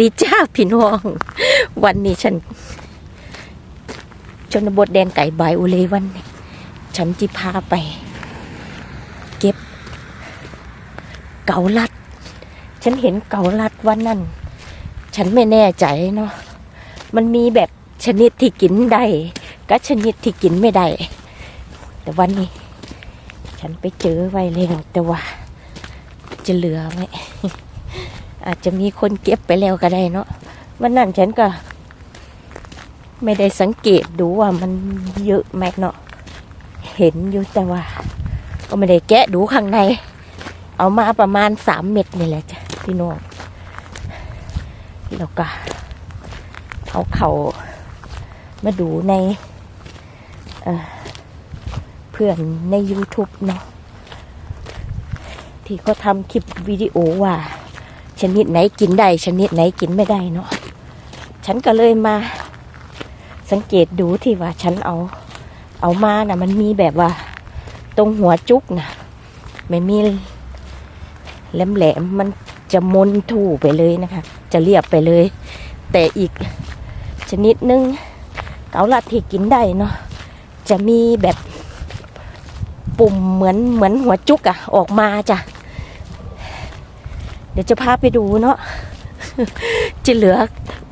ดีจ้าพี่น้อง วันนี้ฉัน ชนบทแดนไก่ใบอุเลวันนี้ ฉันจะพาไป เก็บ เกาลัด ฉันเห็นเกาลัดวันนั้น ฉันไม่แน่ใจเนาะมันมีแบบชนิดที่กินได้กับชนิดที่กินไม่ได้ แต่วันนี้ ฉันไปเจอไว้แล้วแต่ว่า จะเหลือไหม อาจจะมีคนเก็บไปแล้วก็ได้เนาะวันนั้นฉันก็ ไม่ได้สังเกตดูว่ามันเยอะไหมเนาะเห็นอยู่แต่ว่า ก็ไม่ได้แกะดูข้างใน เอามาประมาณสามเม็ดนี่แหละจ้ะพี่น้องแล้วก็เอาเขา มาดูในเอ่อเพื่อนใน YouTube เนาะที่เขาทำคลิปวิดีโอว่า ชนิดไหนกินได้ชนิดไหนกินไม่ได้เนาะฉันก็เลยมา สังเกตดูที่ว่าฉันเอา เอามานะ่ะ มันมีแบบว่า ตรงหัวจุกนะไม่มีแหลมๆมันจะมนถูไปเลยนะคะ จะเรียบไปเลย แต่อีกชนิดนึงเกาลัดที่กินได้เนาะจะมีแบบปุ่มเหมือนเหมือนหัวจุกอะออกมาจ้ะ เดี๋ยวจะพาไปดูเนาะจะเหลือ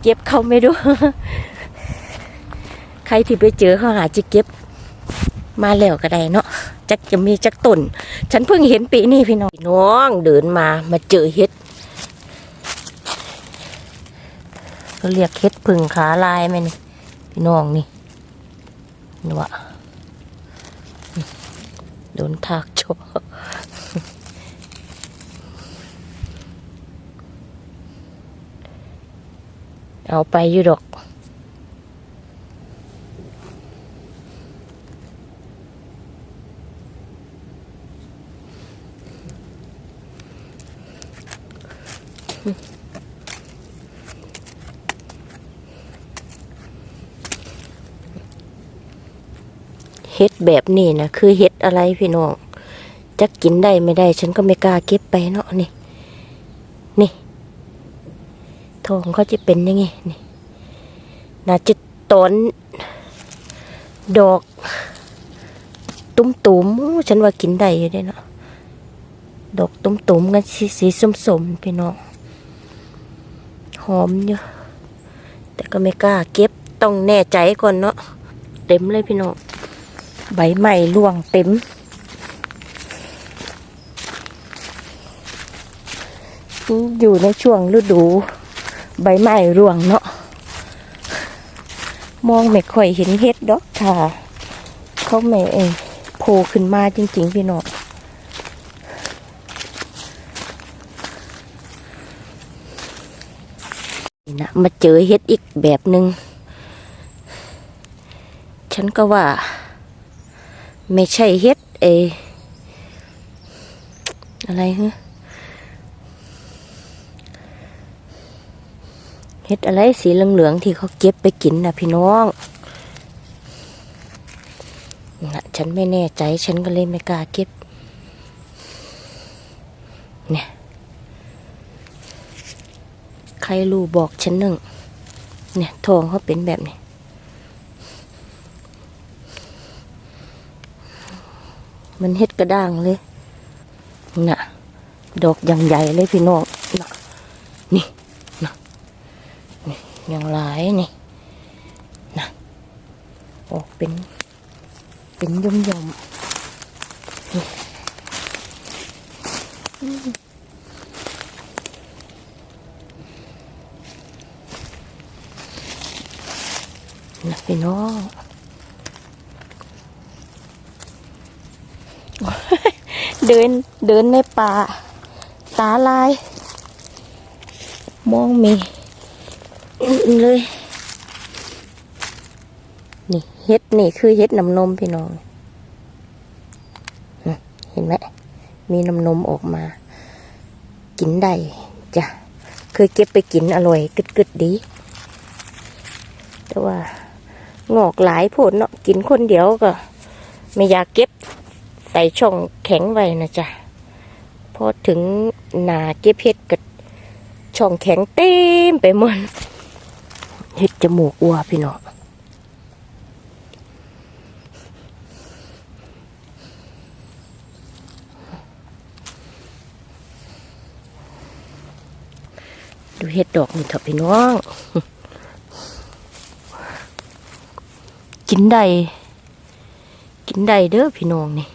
เก็บเขาไม่รู้ ใครที่ไปเจอเขาหาจะเก็บ มาแล้วก็ได้เนาะจักจะมีจักต้น ฉันเพิ่งเห็นปีนี้พี่น้องน้องเดินมามาเจอเห็ดก็เรียกเห็ดพึ่งขาลายไหมนี่พี่น้องนี่นี่วะโดนทากชว์ เอาไปอยู่ดอก เฮ็ดแบบนี้นะคือเฮ็ดอะไรพี่น้องจะกินได้ไม่ได้ ฉันก็ไม่กล้าเก็บไปเนาะนี่นี่ ทองเขาจะเป็นยังไงนี่น่าจะตอนดอก ตุ้มตุมๆฉันว่ากินได้อยู่ได้เนาะดอกตุ้มตุมๆกันสีสีส้มๆพี่น้องหอมอยู่แต่ก็ไม่กล้าเก็บต้องแน่ใจก่อนเนาะเต็มเลยพี่น้องใบใหม่ร่วงเต็ม อยู่ในช่วงฤดู ใบไม้ร่วงเนาะมองไม่ค่อยเห็นเห็ดดอกค่ะ เขาไม่เองโผล่ขึ้นมาจริง ๆ พี่น้องนี่นะมาเจอเห็ดอีกแบบหนึง่งฉันก็ว่า ไม่ใช่เฮ็ดเอ อะไรฮะ เฮ็ดอะไรสีเหลืองๆที่เขาเก็บไปกินนะพี่น้องนะฉันไม่แน่ใจฉันก็เลยไม่กล้าเก็บ เนี่ย ใครรู้บอกฉันหนึ่ง เนี่ยทองเขาเป็นแบบนี้มันเฮ็ดกระด้างเลย น่ะ ดอกอย่างใหญ่เลยพี่น้อง น่ะ นี่ น่ะ นี่ อย่างหลายนี่น่ะออกเป็น เป็นยมยมๆนี่อมน่ะพี่น้องเดินเดินในป่า ตาลาย มองมี เลยนี่เฮ็ดนี่คือเฮ็ดน้ำนมพี่น้องเห็นไหมมีน้ำนมออกมา กินได้จ้ะเคยเก็บไปกินอร่อยกึดๆดี แต่ว่างอกหลายผลเนาะกินคนเดียวก็ ไม่อยากเก็บใส่ช่องแข็งไว้นะจ๊ะพอถึงหนาเก็บเพชรก็ช่องแข็งเต็มไปหมด เห็ดจมูกอัวพี่น้องดูเห็ดดอกนี่เถอะพี่น้อง กินได้กินได้เด้อพี่น้องนี่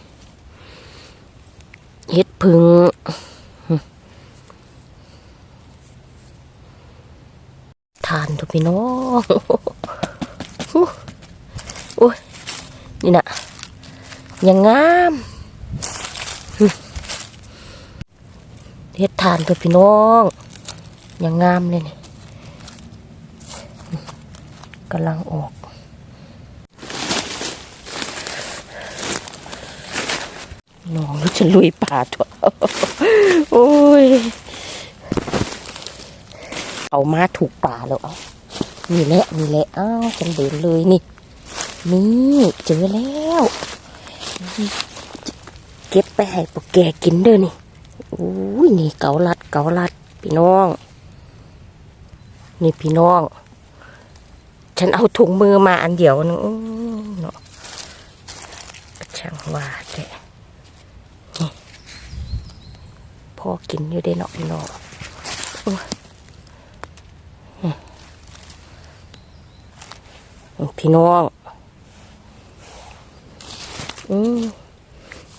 เห็ดพึ่งานทุกพี่น้องโอ้ยนี่นะยังงามเฮ็ดทานทุกพี่น้องยังงามเลยนี่กำลังออกน้องรู้จะลุยป่าตัวโอ้ย เอามาถูกป่าแล้วเอานี่แหละนี่แหละอ้าวฉันเดินเลยนี่ นี่เจอแล้วเก็บไปให้พวกแกกินเด้อนี่อุ้ยนี่เกาลัดเกาลัดพี่น้อง นี่พี่น้อง ฉันเอาถุงมือมาอันเดียวนึงเนาะช่างว่าแกนี่พอกินอยู่ได้เนาะพี่น้อง พี่น้องอืม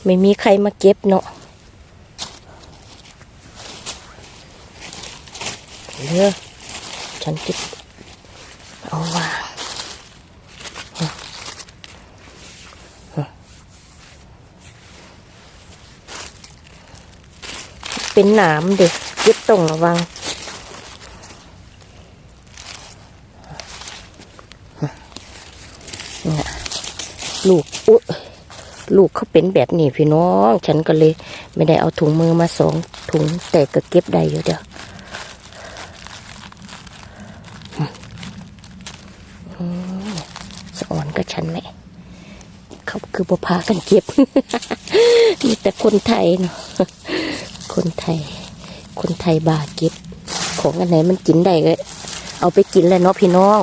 ไม่มีใครมาเก็บเนาะเด้อฉันจะเอาวางเป็นหนามเด็กเก็บต้องระวัง เนี่ย ลูกอุ๊ยลูกเขาเป็นแบบนี้พี่น้อง ฉันก็เลย ไม่ได้เอาถุงมือมาสองถุงแต่ก็เก็บได้อยู่เดียวอืมสะอ่อนก็ฉันไหมเขาคือบ่พากันเก็บ มีแต่คนไทยเนาะคนไทย คนไทยบาเก็บ ของอันไหนมันกินได้ก็เอาไปกินเลยเนาะพี่น้อง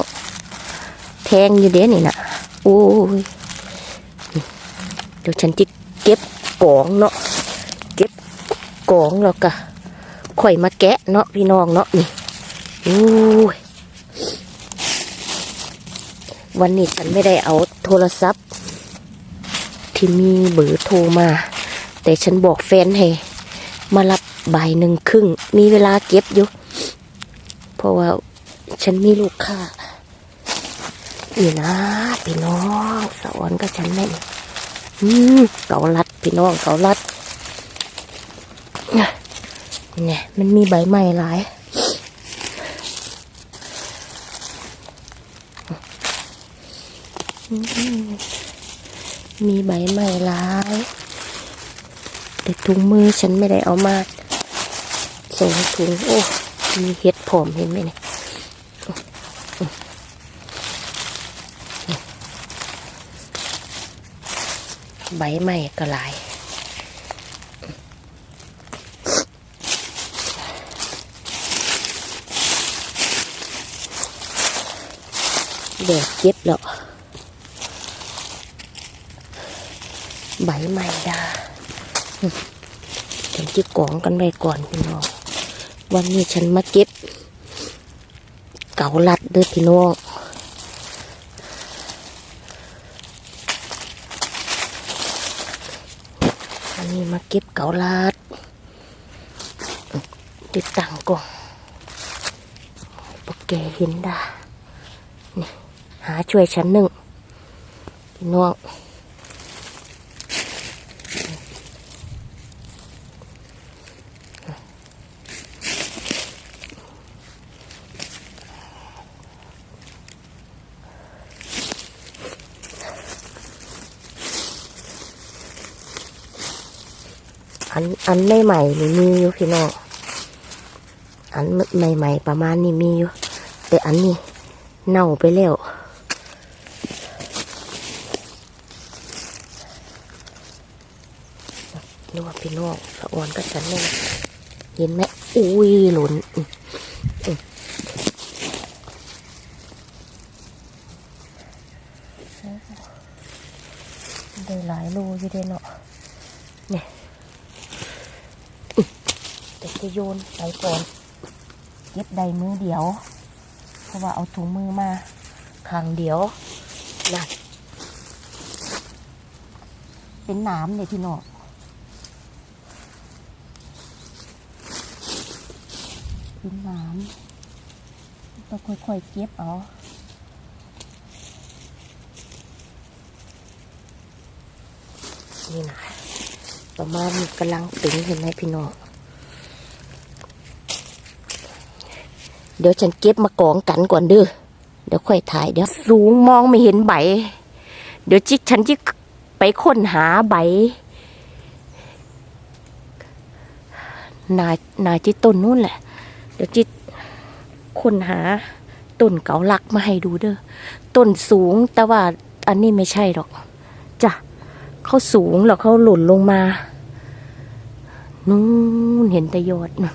แทงอยู่เด้นี่นะโอ้ย เดี๋ยวฉันจะเก็บกองเนาะเก็บกองแล้วก็ข่อยมาแกะเนาะพี่น้องเนาะนี่โอ้ยวันนี้ฉันไม่ได้เอาโทรศัพท์ ที่มีเบอร์โทรมา แต่ฉันบอกแฟนให้มารับบ่ายหนึ่งครึ่ง มีเวลาเก็บอยู่ เพราะว่าฉันมีลูกค้านี่นะพี่น้องสวรรค์ก็ฉันแม่นอืม เกาลัดพี่น้องเกาลัดเนี่ยมันมีใบไม้หลายมีใบไม้หลายแต่ถุงมือฉันไม่ได้เอามาสองถุงโอ้มีเห็ดผมเห็นไหมเนี่ย ใบไม้ก็หลายเด็กเก็บแล้วใบไม้ดาอืมฉันจะกองกันไว้ก่อนพี่น้อง วันนี้ฉันมาเก็บ เก่าลัดเด้อพี่น้อง อันนี้มาเก็บเกาลัดติดตั้งก่องปกแกเห็นดานี่หาช่วยฉันหนึ่งพี่น้อง นอันใหม่ๆนี่มีอยู่พี่น้องอันใหม่ๆประมาณนี้มีอยู่ แต่อันนี้เน่าไปแล้วนึกว่พี่น้องสะออนก็ฉันเลยเห็นไหมอุ้ยหล่นได้หลายโลอยู่เด้เนาะเนี่ยอื้อเดี๋ยว จะโยนไปก่อน เก็บได้มือเดียว เพราะว่าเอาถุงมือมาข้างเดียวนั่นเป็นน้ำเนี่ยพี่น้องเป็นน้ำต้องค่อยๆเก็บเอานี่นะประมาณนี้กำลังตึงเห็นไหมพี่น้อง เดี๋ยวฉันเก็บมากองกันก่อนเด้อเดี๋ยวค่อยถ่ายเดี๋ยวสูงมองไม่เห็นใบ เดี๋ยวจิฉันจะไปค้นหาใบนานาจิต้นนู่นแหละ เดี๋ยวจิค้นหาต้นเกาลักมาให้ดูเด้อต้นสูงแต่ว่าอันนี้ไม่ใช่หรอกจ้ะเขาสูงแล้วเขาหล่นลงมา นู่นเห็นแต่ยอดนะ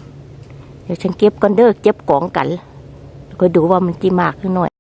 เดี๋ยวฉันเก็บก่อนเด้อเก็บกองกันก็ดูว่ามันจีมากขึ้นหน่อย